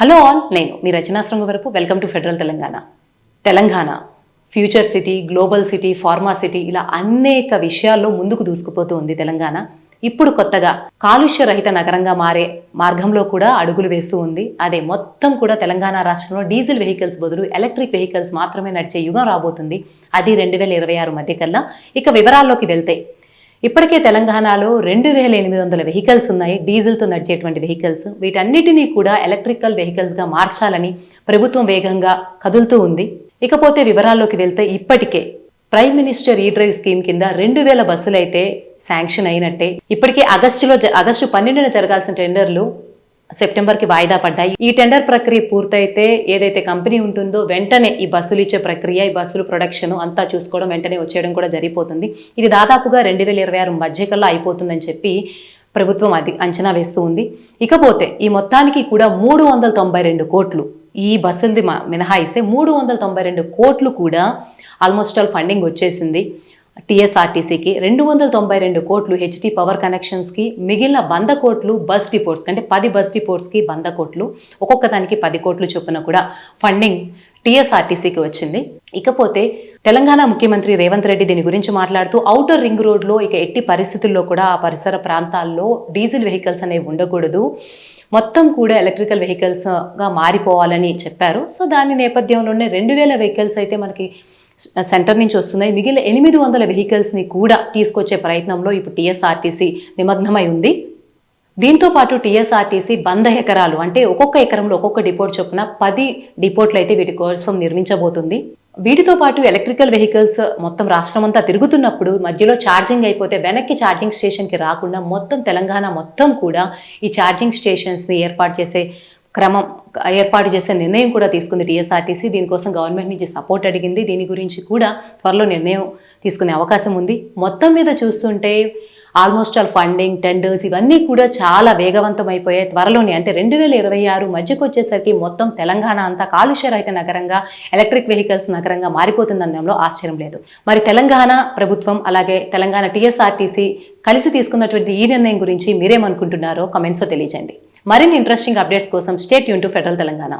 Hello all నేను మీ రచనాశ్రమ వరకు welcome to federal Telangana. Telangana future city global city pharma city ఇలా అనేక విషయాల్లో ముందుకు దూసుకుపోతూ ఉంది తెలంగాణ. ఇప్పుడు కొత్తగా కాలుష్య రహిత నగరంగా మారే మార్గంలో కూడా అడుగులు వేస్తూ ఉంది. అదే మొత్తం కూడా తెలంగాణ రాష్ట్రంలో డీజిల్ వెహికల్స్ బదులు ఎలక్ట్రిక్ వెహికల్స్ మాత్రమే నడిచే యుగం రాబోతుంది. అది రెండు వేల ఇరవై ఆరు మధ్య కల్లా. ఇక వివరాల్లోకి వెళ్తే ఇప్పటికే తెలంగాణలో రెండు వేల ఎనిమిది వందల వెహికల్స్ ఉన్నాయి డీజిల్తో నడిచేటువంటి వెహికల్స్. వీటన్నిటినీ కూడా ఎలక్ట్రికల్ వెహికల్స్గా మార్చాలని ప్రభుత్వం వేగంగా కదులుతూ ఉంది. ఇకపోతే వివరాల్లోకి వెళ్తే ఇప్పటికే prime minister E drive scheme కింద రెండు వేల బస్సులు అయితే శాంక్షన్ అయినట్టే. ఇప్పటికే ఆగస్టులో జ- ఆగస్టు పన్నెండున జరగాల్సిన టెండర్లు సెప్టెంబర్కి వాయిదా పడ్డాయి. ఈ టెండర్ ప్రక్రియ పూర్తయితే ఏదైతే కంపెనీ ఉంటుందో వెంటనే ఈ బస్సులు ఇచ్చే ప్రక్రియ ఈ బస్సులు ప్రొడక్షన్ అంతా చూసుకోవడం వెంటనే వచ్చేయడం కూడా జరిగిపోతుంది. ఇది దాదాపుగా రెండు వేల ఇరవై ఆరు మధ్యకల్లా అయిపోతుందని చెప్పి ప్రభుత్వం అది అంచనా వేస్తూ ఉంది. ఇకపోతే ఈ మొత్తానికి కూడా మూడు వందల తొంభై రెండు కోట్లు ఈ బస్సులది మ- మినహాయిస్తే మూడు వందల తొంభై రెండు కోట్లు కూడా ఆల్మోస్ట్ ఆల్ ఫండింగ్ వచ్చేసింది. టీఎస్ఆర్టీసీకి రెండు వందల తొంభై రెండు కోట్లు హెచ్టీ పవర్ కనెక్షన్స్కి మిగిలిన వంద కోట్లు బస్ డిపోట్స్కి అంటే పది బస్ డిపోట్స్కి వంద కోట్లు. ఒక్కొక్క దానికి పది కోట్లు చొప్పున కూడా ఫండింగ్ టీఎస్ఆర్టీసీకి వచ్చింది. ఇకపోతే తెలంగాణ ముఖ్యమంత్రి రేవంత్ రెడ్డి దీని గురించి మాట్లాడుతూ ఔటర్ రింగ్ రోడ్లో ఇక ఎట్టి పరిస్థితుల్లో కూడా ఆ పరిసర ప్రాంతాల్లో డీజిల్ వెహికల్స్ అనేవి ఉండకూడదు. మొత్తం కూడా ఎలక్ట్రికల్ వెహికల్స్గా uh, మారిపోవాలని చెప్పారు. సో దాని నేపథ్యంలోనే రెండు వేల వెహికల్స్ అయితే మనకి uh, సెంటర్ నుంచి వస్తున్నాయి. మిగిలిన ఎనిమిది వందల వెహికల్స్ని కూడా తీసుకొచ్చే ప్రయత్నంలో ఇప్పుడు టీఎస్ఆర్టీసీ నిమగ్నమై ఉంది. దీంతో పాటు టీఎస్ఆర్టీసీ వంద ఎకరాలు అంటే ఒక్కొక్క ఎకరంలో ఒక్కొక్క డిపోట్ చొప్పున పది డిపోట్లు అయితే వీటి కోసం నిర్మించబోతుంది. వీటితో పాటు ఎలక్ట్రికల్ వెహికల్స్ మొత్తం రాష్ట్రం అంతా తిరుగుతున్నప్పుడు మధ్యలో ఛార్జింగ్ అయిపోతే వెనక్కి ఛార్జింగ్ స్టేషన్కి రాకుండా మొత్తం తెలంగాణ మొత్తం కూడా ఈ ఛార్జింగ్ స్టేషన్స్ని ఏర్పాటు చేసే క్రమం ఏర్పాటు చేసే నిర్ణయం కూడా తీసుకుంది టీఎస్ఆర్టీసీ. దీనికోసం గవర్నమెంట్ నుంచి సపోర్ట్ అడిగింది. దీని గురించి కూడా త్వరలో నిర్ణయం తీసుకునే అవకాశం ఉంది. మొత్తం మీద చూస్తుంటే ఆల్మోస్ట్ ఆల్ ఫండింగ్ టెండర్స్ ఇవన్నీ కూడా చాలా వేగవంతం అయిపోయాయి త్వరలోనే. అంటే రెండు వేల ఇరవై ఆరు మధ్యకు వచ్చేసరికి మొత్తం తెలంగాణ అంతా కాలుష్యరహిత నగరంగా ఎలక్ట్రిక్ వెహికల్స్ నగరంగా మారిపోతుందనడంలో ఆశ్చర్యం లేదు. మరి తెలంగాణ ప్రభుత్వం అలాగే తెలంగాణ టీఎస్ఆర్టీసీ కలిసి తీసుకున్నటువంటి ఈ నిర్ణయం గురించి మీరేమనుకుంటున్నారో కమెంట్స్లో తెలియజేయండి. మరిన్ని ఇంట్రెస్టింగ్ అప్డేట్స్ కోసం స్టేట్ యూన్ టు ఫెడరల్ తెలంగాణ.